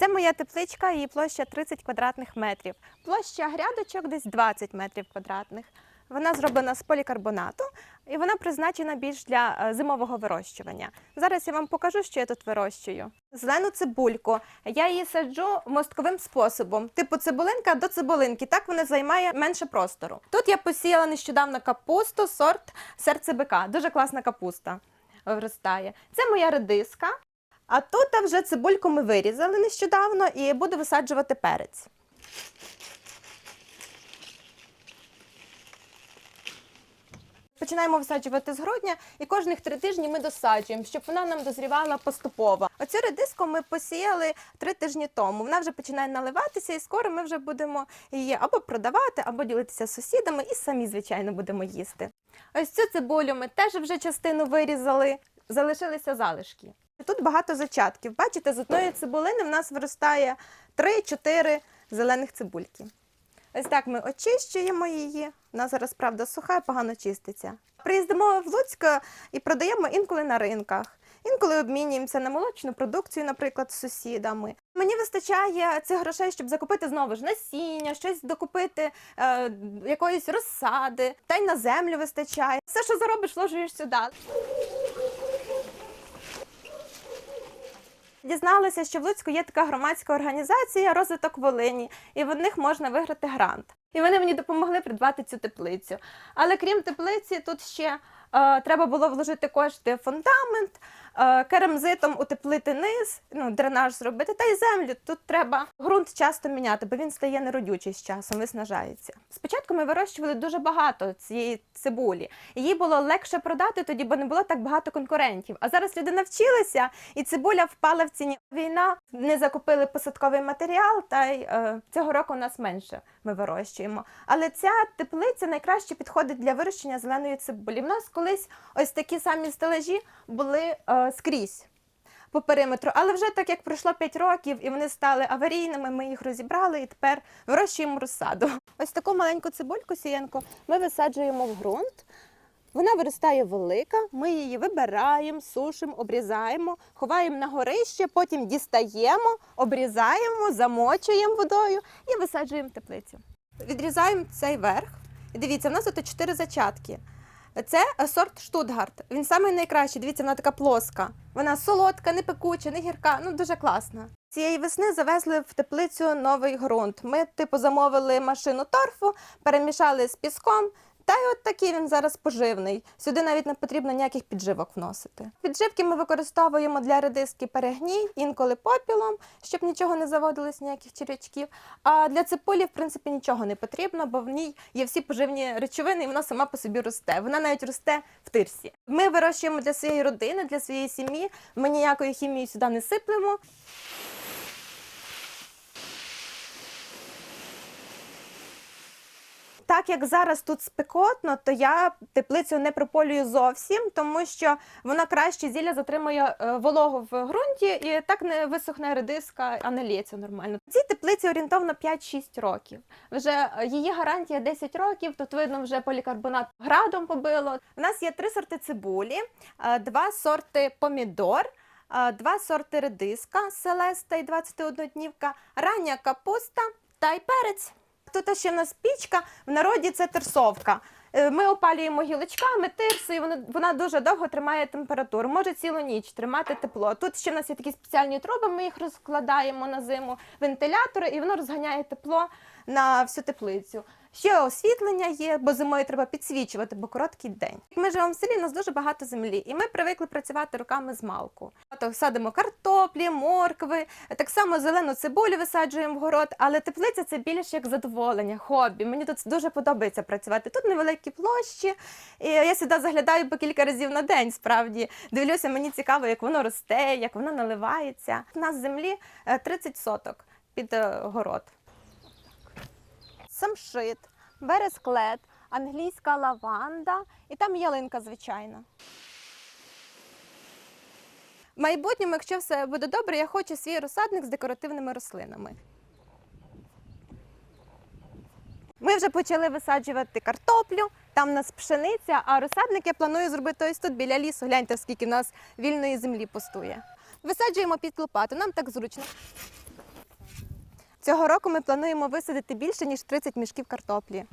Це моя тепличка, її площа 30 квадратних метрів. Площа грядочок десь 20 метрів квадратних. Вона зроблена з полікарбонату і вона призначена більш для е, зимового вирощування. Зараз я вам покажу, що я тут вирощую. Зелену цибульку. Я її саджу мостковим способом, типу цибулинка до цибулинки. Так вона займає менше простору. Тут я посіяла нещодавно капусту, сорт серце бика. Дуже класна капуста виростає. Це моя редиска. А тут вже цибульку ми вирізали нещодавно і буду висаджувати перець. Починаємо висаджувати з грудня, і кожних три тижні ми досаджуємо, щоб вона нам дозрівала поступово. Оцю редиску ми посіяли три тижні тому. Вона вже починає наливатися, і скоро ми вже будемо її або продавати, або ділитися з сусідами, і самі, звичайно, будемо їсти. Ось цю цибулю ми теж вже частину вирізали, залишилися залишки. Тут багато зачатків. Бачите, з одної цибулини в нас виростає 3-4 зелених цибульки. Ось так ми очищуємо її. Вона зараз, правда, суха і погано чиститься. Приїздимо в Луцьк і продаємо інколи на ринках. Інколи обмінюємося на молочну продукцію, наприклад, з сусідами. Мені вистачає цих грошей, щоб закупити знову ж насіння, щось докупити е, якоїсь розсади, та й на землю вистачає. Все, що заробиш, вложуєш сюди. Дізналася, що в Луцьку є така громадська організація Розвиток Волині, і в них можна виграти грант. І вони мені допомогли придбати цю теплицю. Але крім теплиці, тут ще е, треба було вложити кошти в фундамент, керамзитом утеплити низ, ну, дренаж зробити, та й землю. Тут треба ґрунт часто міняти, бо він стає неродючий з часом, виснажається. Спочатку ми вирощували дуже багато цієї цибулі. Її було легше продати тоді, бо не було так багато конкурентів. А зараз люди навчилися, і цибуля впала в ціні. Війна не закупили посадковий матеріал, та й е, цього року у нас менше ми вирощуємо. Але ця теплиця найкраще підходить для вирощення зеленої цибулі. В нас колись ось такі самі стелажі були е, скрізь. По периметру, але вже так як пройшло 5 років і вони стали аварійними, ми їх розібрали і тепер вирощуємо розсаду. Ось таку маленьку цибульку сіянку ми висаджуємо в ґрунт. Вона виростає велика, ми її вибираємо, сушимо, обрізаємо, ховаємо на горище, потім дістаємо, обрізаємо, замочуємо водою і висаджуємо теплицю. Відрізаємо цей верх. І дивіться, в нас тут чотири зачатки. Це сорт Штутгарт. Він самий найкращий. Дивіться, вона така плоска. Вона солодка, не пекуча, не гірка. Ну дуже класна. Цієї весни завезли в теплицю новий ґрунт. Ми, типу, замовили машину торфу, перемішали з піском. Та й от такий він зараз поживний. Сюди навіть не потрібно ніяких підживок вносити. Підживки ми використовуємо для редиски перегній, інколи попілом, щоб нічого не заводилось, ніяких черв'ячків. А для цибулі, в принципі, нічого не потрібно, бо в ній є всі поживні речовини, і вона сама по собі росте. Вона навіть росте в тирсі. Ми вирощуємо для своєї родини, для своєї сім'ї. Ми ніякої хімії сюди не сиплемо. Так як зараз тут спекотно, то я теплицю не прополюю зовсім, тому що вона краще зілля затримує е, вологу в ґрунті і так не висохне редиска, а не лється нормально. Цій теплиці орієнтовно 5-6 років. Вже е, її гарантія 10 років. Тут видно, вже полікарбонат градом побило. У нас є три сорти цибулі, е, два сорти помідор. Два сорти редиска Селеста і 21 днівка, рання капуста та й перець. Тут ще в нас пічка, в народі це терсовка. Е, Ми опалюємо гілочками тирсою, вона, вона дуже довго тримає температуру, може цілу ніч тримати тепло. Тут ще в нас є такі спеціальні труби, ми їх розкладаємо на зиму, вентилятори, і воно розганяє тепло на всю теплицю. Ще освітлення є, бо зимою треба підсвічувати, бо короткий день. Ми живемо в селі, у нас дуже багато землі, і ми привикли працювати руками з малку. То садимо картоплі, моркви, так само зелену цибулю висаджуємо в город, але теплиця це більш як задоволення, хобі. Мені тут дуже подобається працювати. Тут невеликі площі. І я сюди заглядаю по кілька разів на день. Справді дивлюся, мені цікаво, як воно росте, як воно наливається. У нас землі е, 30 соток під е, город. Самшит, бересклет, англійська лаванда і там ялинка звичайна. В майбутньому, якщо все буде добре, я хочу свій розсадник з декоративними рослинами. Ми вже почали висаджувати картоплю, там у нас пшениця, а розсадник я планую зробити ось тут біля лісу. Гляньте, скільки в нас вільної землі пустує. Висаджуємо під лопату, нам так зручно. Цього року ми плануємо висадити більше ніж 30 мішків картоплі.